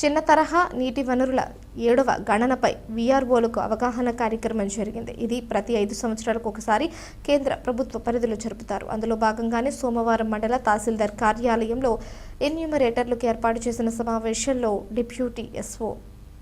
చిన్న తరహా నీటి వనరుల ఏడవ గణనపై వీఆర్ఓలకు అవగాహన కార్యక్రమం జరిగింది. ఇది ప్రతి ఐదు సంవత్సరాలకు ఒకసారి కేంద్ర ప్రభుత్వ పరిధిలో జరుపుతారు. అందులో భాగంగానే సోమవారం మండల తహసీల్దార్ కార్యాలయంలో ఎన్యూమరేటర్లకు ఏర్పాటు చేసిన సమావేశంలో డిప్యూటీ ఎస్ఓ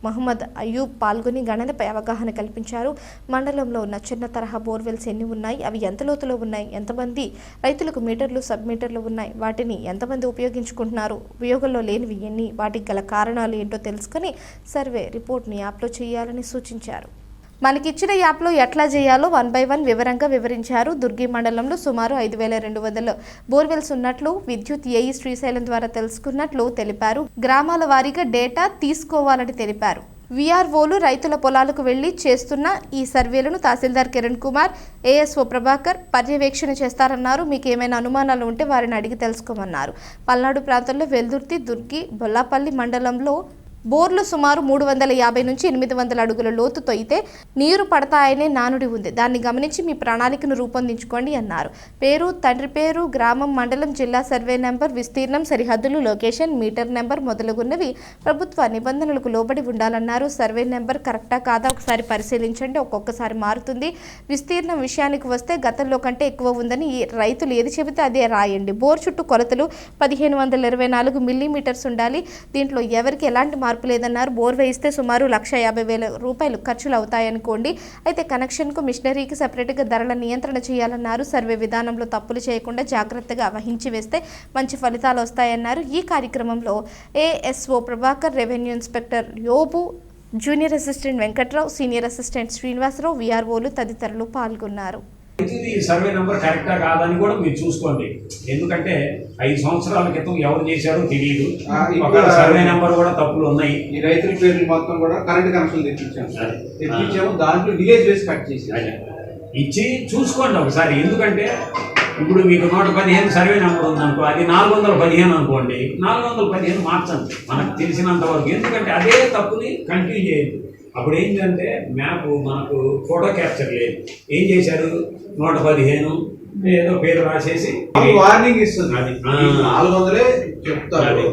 మహమ్మద్ అయ్యూబ్ పాల్గొని గణనపై అవగాహన కల్పించారు. మండలంలో ఉన్న చిన్న తరహా బోర్వెల్స్ ఎన్ని ఉన్నాయి? అవి ఎంత లోతులో ఉన్నాయి? ఎంతమంది రైతులకు మీటర్లు సబ్ మీటర్లు ఉన్నాయి? వాటిని ఎంతమంది ఉపయోగించుకుంటున్నారు? ఉపయోగంలో లేనివి ఎన్ని? వాటికి గల కారణాలు ఏంటో తెలుసుకొని సర్వే రిపోర్ట్ని యాప్లో చేయాలని సూచించారు. మనకిచ్చిన యాప్లో ఎట్లా చేయాలో వన్ బై వన్ వివరంగా వివరించారు. దుర్గి మండలంలో సుమారు ఐదు వేల రెండు వందల బోర్వెల్స్ ఉన్నట్లు విద్యుత్ ఏఈ శ్రీశైలం ద్వారా తెలుసుకున్నట్లు తెలిపారు. గ్రామాల వారీగా డేటా తీసుకోవాలని తెలిపారు. విఆర్ఓలు రైతుల పొలాలకు వెళ్ళి చేస్తున్న ఈ సర్వేలను తహసీల్దార్ కిరణ్ కుమార్ ఏఎస్ఓ ప్రభాకర్ పర్యవేక్షణ చేస్తారన్నారు. మీకు ఏమైనా అనుమానాలు ఉంటే వారిని అడిగి తెలుసుకోమన్నారు. పల్నాడు ప్రాంతంలో వెల్దుర్తి దుర్గి బొల్లాపల్లి మండలంలో బోర్లు సుమారు మూడు వందల యాభై నుంచి ఎనిమిది వందల అడుగుల లోతుతో అయితే నీరు పడతాయనే నానుడి ఉంది. దాన్ని గమనించి మీ ప్రణాళికను రూపొందించుకోండి అన్నారు. పేరు తండ్రి పేరు గ్రామం మండలం జిల్లా సర్వే నెంబర్ విస్తీర్ణం సరిహద్దులు లొకేషన్ మీటర్ నెంబర్ మొదలగున్నవి ప్రభుత్వ నిబంధనలకు లోబడి ఉండాలన్నారు. సర్వే నెంబర్ కరెక్టా కాదా ఒకసారి పరిశీలించండి. ఒక్కొక్కసారి మారుతుంది. విస్తీర్ణం విషయానికి వస్తే గతంలో కంటే ఎక్కువ ఉందని ఈ రైతులు ఏది చెబితే అదే రాయండి. బోర్ చుట్టూ కొలతలు పదిహేను వందల ఇరవై నాలుగు మిల్లీమీటర్స్ ఉండాలి. దీంట్లో ఎవరికి ఎలాంటి మార్పు లేదన్నారు. బోర్ వేయిస్తే సుమారు లక్ష యాభై వేల రూపాయలు ఖర్చులు అవుతాయనుకోండి అయితే కనెక్షన్కు మిషనరీకి సపరేట్గా ధరల నియంత్రణ చేయాలన్నారు. సర్వే విధానంలో తప్పులు చేయకుండా జాగ్రత్తగా వహించి వేస్తే మంచి ఫలితాలు వస్తాయన్నారు. ఈ కార్యక్రమంలో ASO Prabhakar revenue inspector Yobu junior assistant Venkatrao senior assistant Srinivasarao విఆర్ఓలు తదితరులు పాల్గొన్నారు. ఇది సర్వే నెంబర్ కరెక్టా కాదని కూడా మీరు చూసుకోండి. ఎందుకంటే ఐదు సంవత్సరాల క్రితం ఎవరు చేశారో తెలియదు ఒక సర్వే నెంబర్ కూడా తప్పులు ఉన్నాయి. ఈ రైతుల పేర్లు మొత్తం కూడా కరెంట్ కనెక్షన్ తెప్పించాము. దాంట్లో విలేజ్ వేసి కట్ చేసి. ఇచ్చి చూసుకోండి ఒకసారి. ఎందుకంటే ఇప్పుడు మీకు నూట పదిహేను సర్వే నెంబర్ ఉందనుకో అది నాలుగు వందల పదిహేను అనుకోండి. నాలుగు వందల పదిహేను మార్చండి. మనకు తెలిసినంత వరకు. ఎందుకంటే అదే తప్పుని కంటిన్యూ చేయొద్దు. అప్పుడు ఏంటంటే మ్యాప్ మనకు ఫోటో క్యాప్చర్ లేదు. ఏం చేశారు? నూట పదిహేను ఏదో పేరు రాసేసి వార్నింగ్ ఇస్తుంది. అది. నాలుగు వందలే చెప్తారు. అది.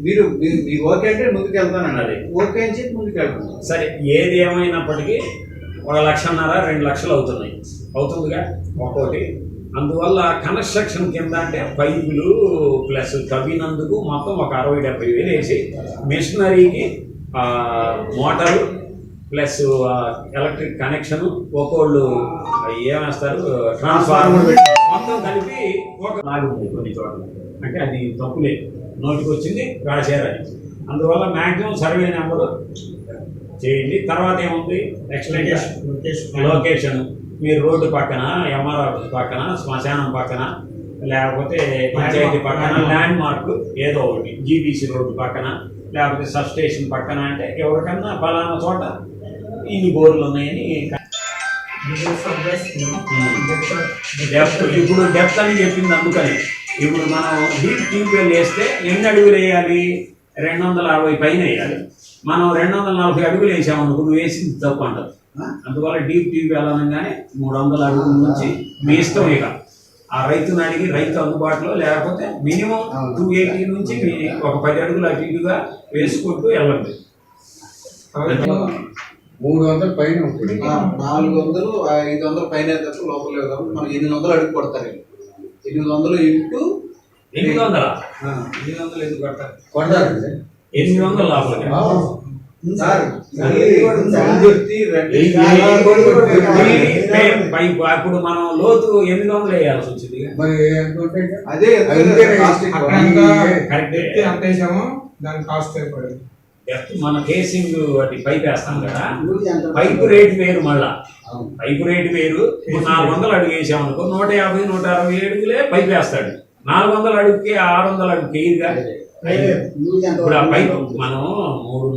మీరు మీకు ఓకే అంటే ముందుకు వెళ్తానండి అది. ఓకే అని చెప్పి ముందుకు వెళ్తాను సరే ఏది ఏమైనప్పటికీ ఒక లక్షన్నర రెండు లక్షలు అవుతున్నాయి. అవుతుందిగా ఒక్కోటి. అందువల్ల కన్స్ట్రక్షన్ కింద అంటే పైపులు ప్లస్ తవ్వినందుకు మొత్తం ఒక అరవై డెబ్బై వేలు వేసి మిషనరీకి మోటారు ప్లస్ ఎలక్ట్రిక్ కనెక్షన్ ఒక్కోళ్ళు ఏమేస్తారు? ట్రాన్స్ఫార్మర్ మొత్తం కలిపి ఒక కొన్ని చోట్ల. అంటే అది తప్పులే నోటికి వచ్చింది రాశారు అది అందువల్ల మ్యాక్సిమం సర్వే నెంబరు చేయండి. తర్వాత ఏముంది? ఎక్స్టెంషన్ లొకేషన్ మీరు రోడ్డు పక్కన ఎంఆర్ ఆఫీస్ పక్కన శ్మశానం పక్కన లేకపోతే పంచాయతీ పక్కన ల్యాండ్ మార్క్ ఏదో ఒకటి. జీబీసీ రోడ్డు పక్కన లేకపోతే సబ్ స్టేషన్ పక్కన అంటే ఎవరికన్నా ఫలానా చోట ఇన్ని బోర్లు ఉన్నాయని డెప్త్ ఇప్పుడు డెప్త్ అని చెప్పింది అందుకని. ఇప్పుడు మనం డీప్ ట్యూబ్వెల్ వేస్తే ఎన్ని అడుగులు వేయాలి? రెండు వందల అరవై పైన వేయాలి. మనం రెండు వందల నలభై అడుగులు వేసామనుకో నువ్వు వేసింది తప్పు అంటారు అందువల్ల డీప్ ట్యూబ్వెల్ అనగానే మూడు వందల అడుగుల నుంచి మీ ఇష్టం ఇక. ఆ రైతుని అడిగి రైతు అందుబాటులో లేకపోతే మినిమం టూ ఎయిటీ నుంచి మీ ఒక పది అడుగులు అటు ఇటుగా వేసుకుంటూ వెళ్ళండి. మూడు వందల పైన ఉంటుంది. నాలుగు వందలు ఐదు వందల పైన తప్ప లోపల కాబట్టి మనం ఎనిమిది వందలు అడుగు కొడతారు. ఎనిమిది వందలు ఇంటూ ఎనిమిది వందల? ఆ, ఎనిమిది వందలు ఎందుకు కొడతారు? కొట్టారండి ఎనిమిది వందల పై- అప్పుడు మనం లోతు ఎనిమిది వందలు వేయాల్సి వచ్చింది మరి ఎంత ఉంటాయి అదే అంతే వేసామో దాని కాస్ట్ డెప్త్ మన కేసింగ్ వాటి పైప్ వేస్తాం కదా. పైపు రేట్ వేరు మళ్ళా. పైపు రేట్ వేరు. నాలుగు వందలు అడుగు వేసాం అనుకో నూట యాభై నూట అరవై అడుగులే పైప్ వేస్తాడు. నాలుగు వందల అడుగుకి ఆరు వందల అడుగుకి వేయరుగా ఇప్పుడు ఆ పైపు మనం మూడు